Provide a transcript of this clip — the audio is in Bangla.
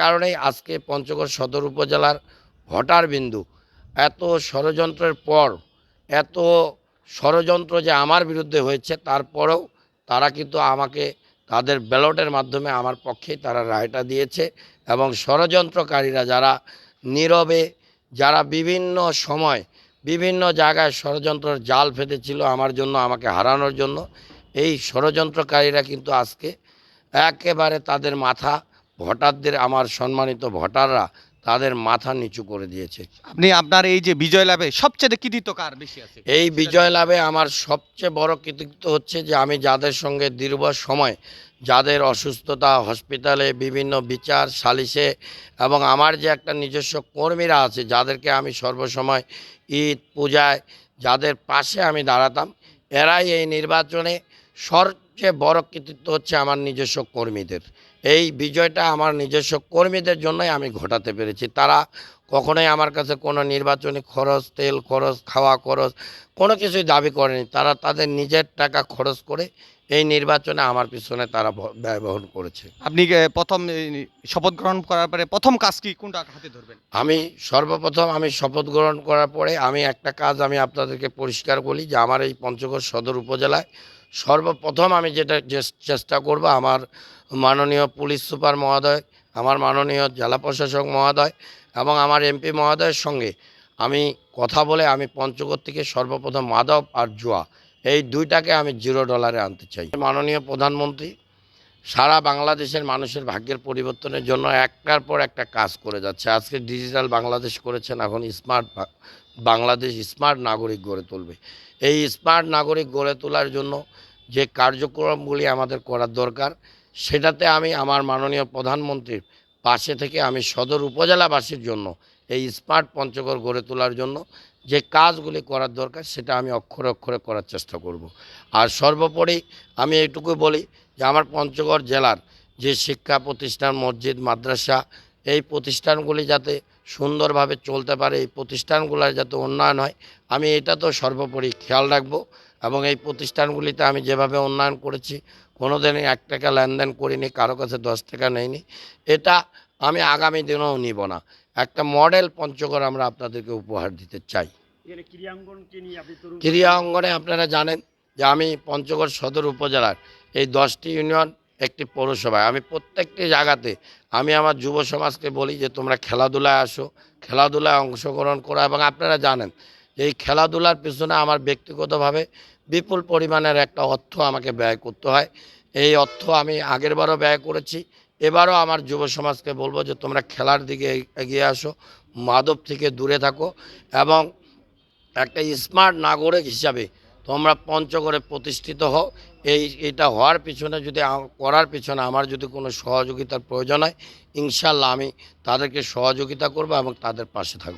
কারণেই আজকে পঞ্চগড় সদর উপজেলার ভোটার বিন্দু এত ষড়যন্ত্রের পর, এত ষড়যন্ত্র যে আমার বিরুদ্ধে হয়েছে, তারপরেও তারা কিন্তু আমাকে তাদের ব্যালটের মাধ্যমে আমার পক্ষেই তারা রায়টা দিয়েছে এবং ষড়যন্ত্রকারীরা যারা নীরবে, যারা বিভিন্ন সময় বিভিন্ন জায়গায় ষড়যন্ত্রের জাল ফেটেছিল আমার জন্য, আমাকে হারানোর জন্য, এই ষড়যন্ত্রকারীরা কিন্তু আজকে একেবারে তাদের মাথা ভোটারদের আমার সম্মানিত ভোটাররা তাদের মাথা নিচু করে দিয়েছে। আপনি আপনার এই যে বিজয় লাভে সবচেয়ে কৃতিত্ব কার বেশি আছে? এই বিজয় লাভে আমার সবচেয়ে বড় কৃতিত্ব হচ্ছে যে আমি যাদের সঙ্গে দীর্ঘ সময় যাদের অসুস্থতা হসপিটালে বিভিন্ন বিচার সালিশে এবং আমার যে একটা নিজস্ব কর্মীরা আছে যাদেরকে আমি সর্বসময় ঈদ পূজায় যাদের পাশে আমি দাঁড়াতাম এরাই এই নির্বাচনে সবচেয়ে বড় কৃতিত্ব হচ্ছে আমার নিজস্ব কর্মীদের। এই বিজয়টা আমার নিজস্ব কর্মীদের জন্যই আমি ঘটাতে পেরেছি। তারা কখনোই আমার কাছে কোনো নির্বাচনী খরচ তেল খরচ খাওয়া খরচ কোনো কিছুই দাবি করেনি। তারা তাদের নিজের টাকা খরচ করে এই নির্বাচনে আমার পিছনে তারা ভ- ব্যয় বহন করেছে। আপনি প্রথম শপথ গ্রহণ করার পরে প্রথম কাজ কি কোনটা হাতে ধরবেন? আমি সর্বপ্রথম আমি শপথ গ্রহণ করার পরে আমি একটা কাজ আমি আপনাদেরকে পরিষ্কার বলি যে আমার এই পঞ্চগড় সদর উপজেলায় সর্বপ্রথম আমি যেটা চেষ্টা করব আমার মাননীয় পুলিশ সুপার মহোদয়, আমার মাননীয় জেলা প্রশাসক মহোদয় এবং আমার এমপি মহোদয়ের সঙ্গে আমি কথা বলে আমি পঞ্চগড় থেকে সর্বপ্রথম মাদক আর জুয়া, এই দুইটাকে আমি জিরো ডলারে আনতে চাই। মাননীয় প্রধানমন্ত্রী সারা বাংলাদেশের মানুষের ভাগ্যের পরিবর্তনের জন্য একটার পর একটা কাজ করে যাচ্ছে। আজকে ডিজিটাল বাংলাদেশ করেছেন, এখন স্মার্ট বাংলাদেশ স্মার্ট নাগরিক গড়ে তুলবে। এই স্মার্ট নাগরিক গড়ে তোলার জন্য যে কার্যক্রমগুলি আমাদের করার দরকার, সেটাতে আমি আমার মাননীয় প্রধানমন্ত্রীর পাশে থেকে আমি সদর উপজেলাবাসীর জন্য এই স্মার্ট পঞ্চগড় গড়ে তোলার জন্য যে কাজগুলি করার দরকার, সেটা আমি অক্ষরে অক্ষরে করার চেষ্টা করব। আর সর্বোপরি আমি এইটুকু বলি যে আমার পঞ্চগড় জেলার যে শিক্ষা প্রতিষ্ঠান, মসজিদ, মাদ্রাসা, এই প্রতিষ্ঠানগুলি যাতে সুন্দরভাবে চলতে পারে, এই প্রতিষ্ঠানগুলোর যাতে উন্নয়ন হয়, আমি এটা তো সর্বোপরি খেয়াল রাখব এবং এই প্রতিষ্ঠানগুলিতে আমি যেভাবে উন্নয়ন করেছি কোনো দিনই এক টাকা লেনদেন করিনি, কারও কাছে দশ টাকা নেইনি, এটা আমি আগামী দিনেও নিব না একটা মডেল পঞ্চগড় আমরা আপনাদেরকে উপহার দিতে চাই। ক্রীড়া অঙ্গনে আপনারা জানেন যে আমি পঞ্চগড় সদর উপজেলার এই দশটি ইউনিয়ন একটি পৌরসভায়। আমি প্রত্যেকটি জায়গাতে আমি আমার যুব সমাজকে বলি যে তোমরা খেলাধুলায় আসো খেলাধুলায় অংশগ্রহণ করো এবং আপনারা জানেন যে এই খেলাধুলার পিছনে আমার ব্যক্তিগতভাবে বিপুল পরিমাণের একটা অর্থ আমাকে ব্যয় করতে হয়। এই অর্থ আমি আগেরবারও ব্যয় করেছি। এবারও আমার যুব সমাজকে বলব যে তোমরা খেলার দিকে এগিয়ে আসো মাদব থেকে দূরে থাকো এবং একটা স্মার্ট নাগরিক হিসাবে তোমরা পঞ্চগড়ে প্রতিষ্ঠিত হও। এই, এটা হওয়ার পিছনে যদি করার পিছনে আমার যদি কোনো সহযোগিতার প্রয়োজন হয়, ইনশাল্লাহ আমি তাদেরকে সহযোগিতা করব এবং তাদের পাশে থাকব।